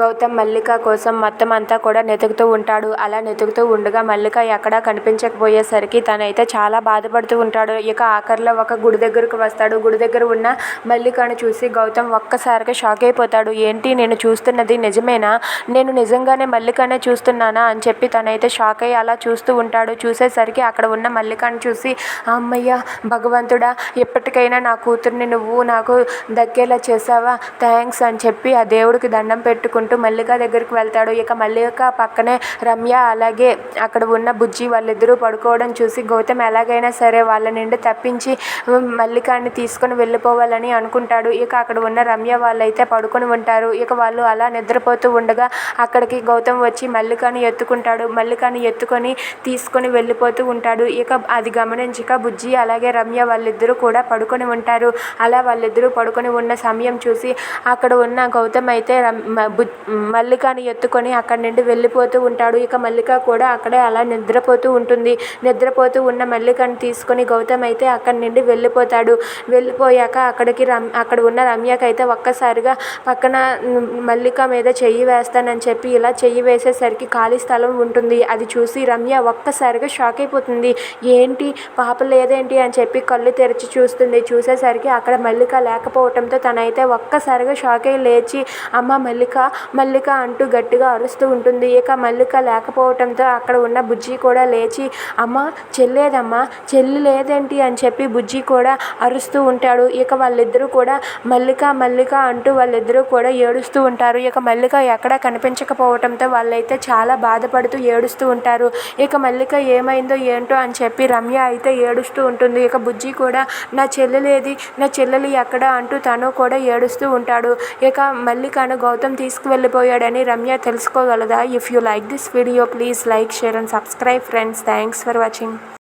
గౌతమ్ మల్లిక కోసం మొత్తం అంతా కూడా వెతుకుతూ ఉంటాడు. అలా వెతుకుతూ ఉండగా మల్లిక ఎక్కడా కనిపించకపోయేసరికి తనైతే చాలా బాధపడుతూ ఉంటాడు. ఇక ఆఖరిలో ఒక గుడి దగ్గరకు వస్తాడు. గుడి దగ్గర ఉన్న మల్లికను చూసి గౌతమ్ ఒక్కసారిగా షాక్ అయిపోతాడు. ఏంటి నేను చూస్తున్నది నిజమేనా? నేను నిజంగానే మల్లికనే చూస్తున్నానా? అని చెప్పి తనైతే షాక్ అయ్యి అలా చూస్తూ ఉంటాడు. చూసేసరికి అక్కడ ఉన్న మల్లికను చూసి అమ్మయ్య భగవంతుడా ఎప్పటికైనా నా కూతుర్ని నువ్వు నాకు దక్కేలా చేసావా? థ్యాంక్స్ అని చెప్పి ఆ దేవుడికి దండం పెట్టుకుంటూ మల్లిక దగ్గరికి వెళ్తాడు. ఇక మల్లిక పక్కనే రమ్య అలాగే అక్కడ ఉన్న బుజ్జి వాళ్ళిద్దరూ పడుకోవడం చూసి గౌతమ్ ఎలాగైనా సరే వాళ్ళ నుండి తప్పించి మల్లికాన్ని తీసుకొని వెళ్ళిపోవాలని అనుకుంటాడు. ఇక అక్కడ ఉన్న రమ్య వాళ్ళైతే పడుకొని ఉంటారు. ఇక వాళ్ళు అలా నిద్రపోతూ ఉండగా అక్కడికి గౌతమ్ వచ్చి మల్లికాని ఎత్తుకుంటాడు. మల్లికాని ఎత్తుకొని తీసుకొని వెళ్ళిపోతూ ఉంటాడు. ఇక అది గమనించక బుజ్జి అలాగే రమ్య వాళ్ళిద్దరూ కూడా పడుకొని ఉంటారు. అలా వాళ్ళిద్దరూ పడుకొని ఉన్న సమయం చూసి అక్కడ ఉన్న గౌతమ్ అయితే రమ్- మల్లికాని ఎత్తుకొని అక్కడి నుండి వెళ్ళిపోతూ ఉంటాడు. ఇక మల్లిక కూడా అక్కడే అలా నిద్రపోతూ ఉంటుంది. నిద్రపోతూ ఉన్న మల్లికని తీసుకొని గౌతమ్ అయితే అక్కడి నుండి వెళ్ళిపోతాడు. వెళ్ళిపోయాక అక్కడికి రమ్ అక్కడ ఉన్న రమ్యకి అయితే ఒక్కసారిగా పక్కన మల్లిక మీద చెయ్యి వేస్తానని చెప్పి ఇలా చెయ్యి వేసేసరికి ఖాళీ స్థలం ఉంటుంది. అది చూసి రమ్య ఒక్కసారిగా షాక్ అయిపోతుంది. ఏంటి? పాప లేదేంటి? అని చెప్పి కళ్ళు తెరిచి చూస్తుంది. చూసేసరికి అక్కడ మల్లిక లేకపోవటంతో తనైతే ఒక్కసారిగా షాక్ అయ్యి లేచి అమ్మ మల్లిక మల్లిక అంటూ గట్టిగా అరుస్తూ ఉంటుంది. ఇక మల్లిక లేకపోవడంతో అక్కడ ఉన్న బుజ్జి కూడా లేచి అమ్మ చెల్లేదమ్మా చెల్లి లేదేంటి? అని చెప్పి బుజ్జి కూడా అరుస్తూ ఉంటాడు. ఇక వాళ్ళిద్దరూ కూడా మల్లిక మల్లిక అంటూ వాళ్ళిద్దరూ కూడా ఏడుస్తూ ఉంటారు. ఇక మల్లిక ఎక్కడా కనిపించకపోవడంతో వాళ్ళైతే చాలా బాధపడుతూ ఏడుస్తూ ఉంటారు. ఇక మల్లిక ఏమైందో ఏంటో అని చెప్పి రమ్య అయితే ఏడుస్తూ ఉంటుంది. ఇక బుజ్జి కూడా నా చెల్లెలేది నా చెల్లెలు ఎక్కడ? అంటూ తను కూడా ఏడుస్తూ ఉంటాడు. ఇక మల్లికను గౌతమ్ వెళ్ళిపోయాడని Ramya తెలుసుకోగలదా? If you like this video please like share and subscribe friends thanks for watching